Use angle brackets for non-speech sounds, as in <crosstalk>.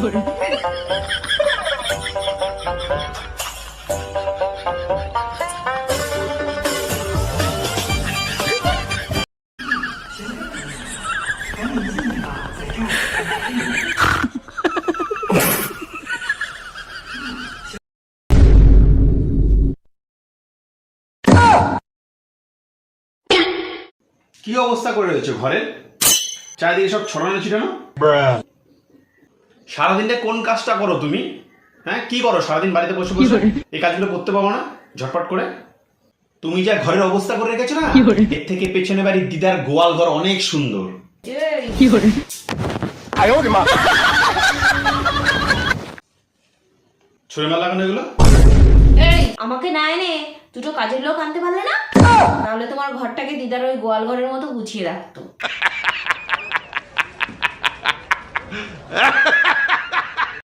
কি অবস্থা করে রয়েছে ঘরের চারিদিকে সব ছড়ানো ছিটানো? সারাদিনটা কোন কাজটা করো তুমি? হ্যাঁ কি করো? সারাদিন বাড়িতে বসে বসে এই কাজগুলো করতে পারব না? ঝটপট করে। তুমি যা ঘরের অবস্থা করে রেখেছো না এর থেকে পেছনে বাড়ির দিদার গোয়াল ঘর অনেক সুন্দর। ছড়ে মাল লাগানো এগুলো? এই আমাকে না এনে দুটো কাজের লোক আনতে পারলে না? তাহলে তোমার ঘরটাকে দিদার ওই গোয়াল ঘরের মতো গুছিয়ে রাখতো। <laughs>